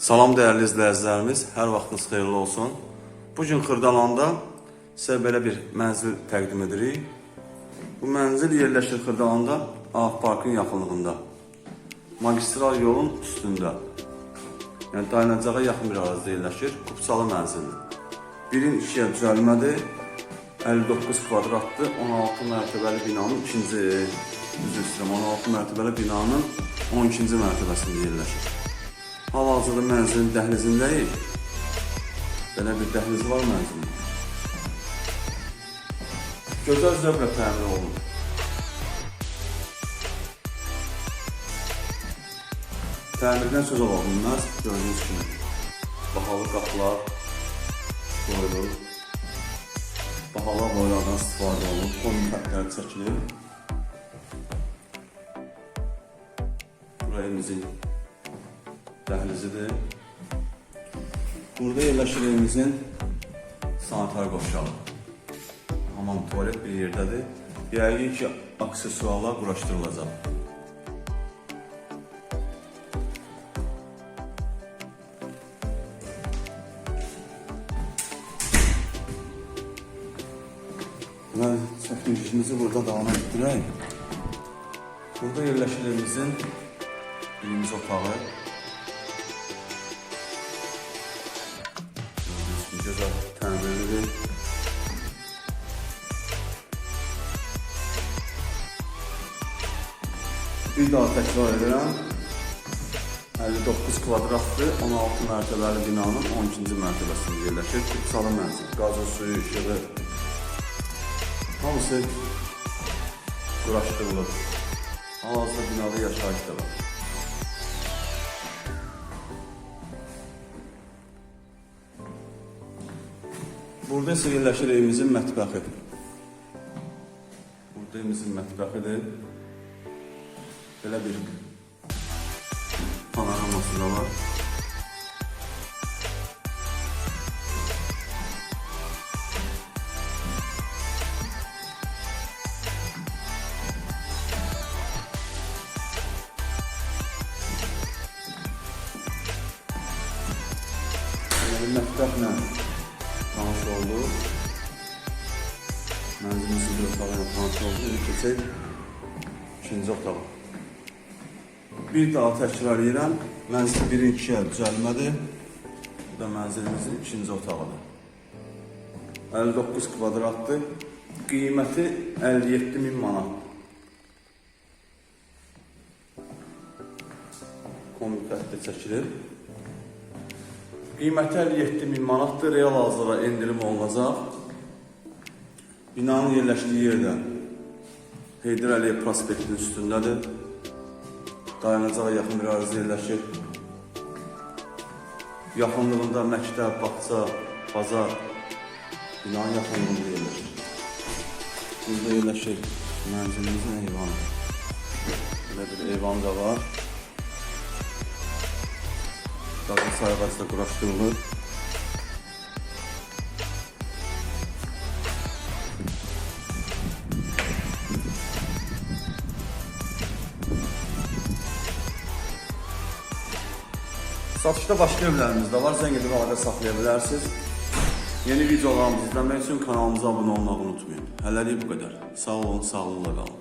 Salam dəyərli izləyicilərimiz, hər vaxtınız xeyirli olsun. Bu gün Xırdalanda sizə belə bir mənzil təqdim edirik. Bu mənzil yerləşir Xırdalanda Ağ Parkın yaxınlığında. Magistral yolun üstündə. Yəni dayanacağa yaxın bir ərazidə yerləşir. Kupçalı mənzildir. Birin ikiyə düzəlmədir. 59 kvadratdır. 16 mərtəbəli binanın ikinci, üzr istəyirəm, 16 mərtəbəli binanın 12-ci mərtəbəsində yerləşir. Hal-hazırda mənzilin dəhlizindəyik. Belə bir dəhliz var mənzilin. Gözəl zövqlə təmin olunub. Təmirdən söz ola bilməz, gördüyünüz kimi. Bahalı qapılar qoyulur. Bahalı boylardan istifadə olunub, komitətlər çəkilir. Buraya evimizin dəhlizidir. Burada yerləşir evimizin sanitar qovşağı. Hamam tuvalet bir yerdədir. Yəqin ki, aksesuarlar quraşdırılacaq. Və çəkilişimizi burada davam etdirək. Burada yerləşir evimizin birinci otağı. 108 bölgüden 59 kvadratdır. 16 mərtəbəli binanın 12-ci mərtəbəsində yerləşir. Kütsalı mənzil, qazı, suyu, işığı hamısı quraşdırılıb. Hal-hazırda binada yaşayış da var. Burada isə yerləşir evimizin mətbəxi. Burada evimizin mətbəxidir. Belə bir panoraması da var. Yəni mətbəxlə tanış olduq. Mənzilimizin bir otağıyla tanış olduq. İndi keçək ikinci otağa. Bir daha təkrar edirəm. Mənzil birin ikiyə düzəlmədir. Bu da mənzilimizin ikinci otağıdır. 59 kvadratdır. Qiyməti 57 min manat. Komitətdə çəkilir. Qiyməti 57 min manatdır. Real hazırda endirim olunacaq. Binanın yerləşdiyi yerdə Heydər Əliyev prospektinin üstündədir. Dayanacağa yaxın bir ərazi yerləşir. Yaxınlığında məktəb, bağça, bazar binanın yaxınlığında yerləşir. Burada yerləşir mənzilimizin eyvanı. Belə bir eyvan da var. Qazı sayğacı da quraşdırılır. Satışda başqa evlərimiz də var. Zəng edib əlaqə. Yeni videolarımızı izləmək üçün kanalımıza abunə olmağı unutmayın. Hələlik bu qədər. Sağ olun, sağlıqla qalın.